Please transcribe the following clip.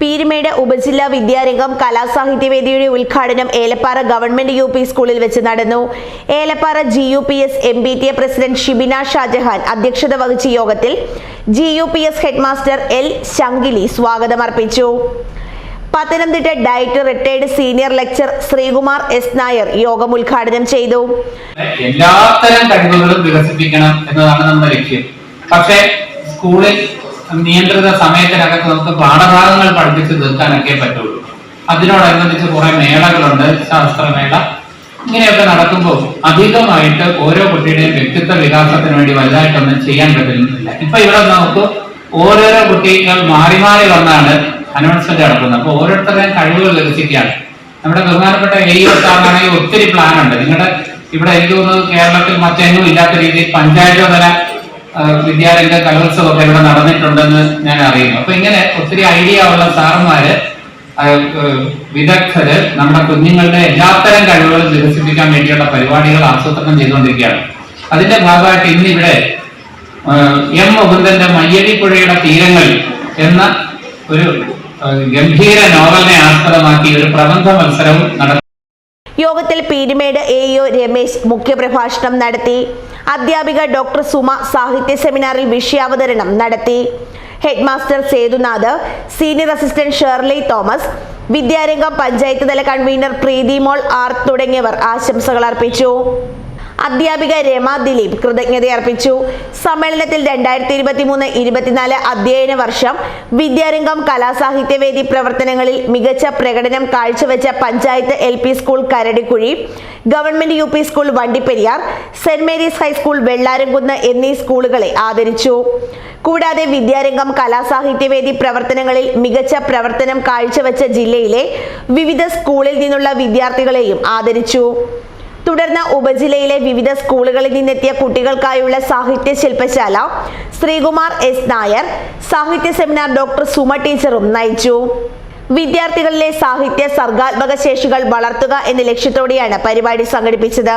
പീരുമേട് ഉപജില്ലാ വിദ്യാരംഗം കലാസാഹിത്യവേദിയുടെ ഉദ്ഘാടനം Elappara government U P സ്കൂളിൽ വെച്ച് നടന്നു. Elappara G U P S M B T A president Shibina Shajahan അധ്യക്ഷത വഹിച്ച യോഗത്തിൽ G U P S headmaster L Shankili സ്വാഗതം അർപ്പിച്ചു. Pathanamthitta DIET retired senior lecturer Sreekumar S Nair യോഗം ഉദ്ഘാടനം ചെയ്തു. എല്ലാത്തരം കഴിവുകളും വികസിപ്പിക്കണം എന്നതാണ് നമ്മുടെ ലക്ഷ്യം. പക്ഷേ സ്കൂളിൽ നിയന്ത്രിത സമയത്തിനകത്ത് നമുക്ക് പാഠഭാഗങ്ങൾ പഠിപ്പിച്ച് തീർക്കാനൊക്കെ പറ്റുള്ളൂ. അതിനോടനുബന്ധിച്ച് കുറെ മേളകളുണ്ട് ശാസ്ത്രമേള. ഇങ്ങനെയൊക്കെ നടക്കുമ്പോൾ അധികമായിട്ട് ഓരോ കുട്ടിയുടെയും വ്യക്തിത്വ വികാസത്തിന് വേണ്ടി വലുതായിട്ടൊന്നും ചെയ്യാൻ പറ്റുന്നില്ല. ഇപ്പൊ ഇവിടെ നമുക്ക് ഓരോരോ കുട്ടികൾ മാറി മാറി വന്നാണ് അനൗൺസ്മെന്റ് നടക്കുന്നത്. അപ്പൊ ഓരോരുത്തരുടെയും കഴിവുകൾ വികസിക്കുകയാണ്. നമ്മുടെ ബഹുമാനപ്പെട്ട എ ഒത്താണെങ്കിൽ ഒത്തിരി പ്ലാൻ ഉണ്ട്. നിങ്ങളുടെ ഇവിടെ എനിക്ക് തോന്നുന്നത് കേരളത്തിൽ മറ്റെങ്ങും ഇല്ലാത്ത രീതിയിൽ പഞ്ചായത്ത് തല വിദ്യാരംഗ കലോത്സവമൊക്കെ ഇവിടെ നടന്നിട്ടുണ്ടെന്ന് ഞാൻ അറിയുന്നു. അപ്പൊ ഇങ്ങനെ ഒത്തിരി ഐഡിയ ഉള്ള സാറന്മാര് വിദഗ്ധര് നമ്മുടെ കുഞ്ഞുങ്ങളുടെ എല്ലാത്തരം കഴിവുകളും വികസിപ്പിക്കാൻ വേണ്ടിയുള്ള പരിപാടികൾ ആസൂത്രണം ചെയ്തുകൊണ്ടിരിക്കുകയാണ്. അതിന്റെ ഭാഗമായിട്ട് ഇന്നിവിടെ എം മുകുന്ദന്റെ മയ്യടിപ്പുഴയുടെ തീരങ്ങൾ എന്ന ഒരു ഗംഭീര നോവലിനെ ആസ്പദമാക്കി ഒരു പ്രബന്ധ മത്സരവും നടത്തി. യോഗത്തിൽ പീരുമേട് എ രമേശ് മുഖ്യപ്രഭാഷണം നടത്തി. അധ്യാപിക ഡോക്ടർ സുമ സാഹിത്യ സെമിനാറിൽ വിഷയാവതരണം നടത്തി. Headmaster Sethunath senior assistant Shirley Thomas Vidyarangam panchayat തല കൺവീനർ പ്രീതിമോൾ ആർ തുടങ്ങിയവർ ആശംസകൾ അർപ്പിച്ചു. അധ്യാപിക രമ ദിലീപ് കൃതജ്ഞത അർപ്പിച്ചു സമ്മേളനത്തിൽ രണ്ടായിരത്തി ഇരുപത്തി മൂന്ന് ഇരുപത്തിനാല് അധ്യയന വർഷം വിദ്യാരംഗം കലാസാഹിത്യവേദി പ്രവർത്തനങ്ങളിൽ മികച്ച പ്രകടനം കാഴ്ചവെച്ച panchayat L P school Karadikuzhi government U P school Vandiperiyar Saint Mary's high school Vellaramkunnu എന്നീ സ്കൂളുകളെ ആദരിച്ചു. കൂടാതെ വിദ്യാരംഗം കലാസാഹിത്യവേദി പ്രവർത്തനങ്ങളിൽ മികച്ച പ്രവർത്തനം കാഴ്ചവെച്ച ജില്ലയിലെ വിവിധ സ്കൂളിൽ നിന്നുള്ള വിദ്യാർത്ഥികളെയും ആദരിച്ചു. തുടർന്ന് ഉപജില്ലയിലെ വിവിധ സ്കൂളുകളിൽ നിന്നെത്തിയ കുട്ടികൾക്കായുള്ള സാഹിത്യ ശില്പശാല ശ്രീകുമാർ എസ് നായർ സാഹിത്യ സെമിനാർ ഡോക്ടർ സുമ ടീച്ചറും നയിച്ചു. വിദ്യാർത്ഥികളിലെ സാഹിത്യ സർഗാത്മക ശേഷികൾ വളർത്തുക എന്ന ലക്ഷ്യത്തോടെയാണ് പരിപാടി സംഘടിപ്പിച്ചത്.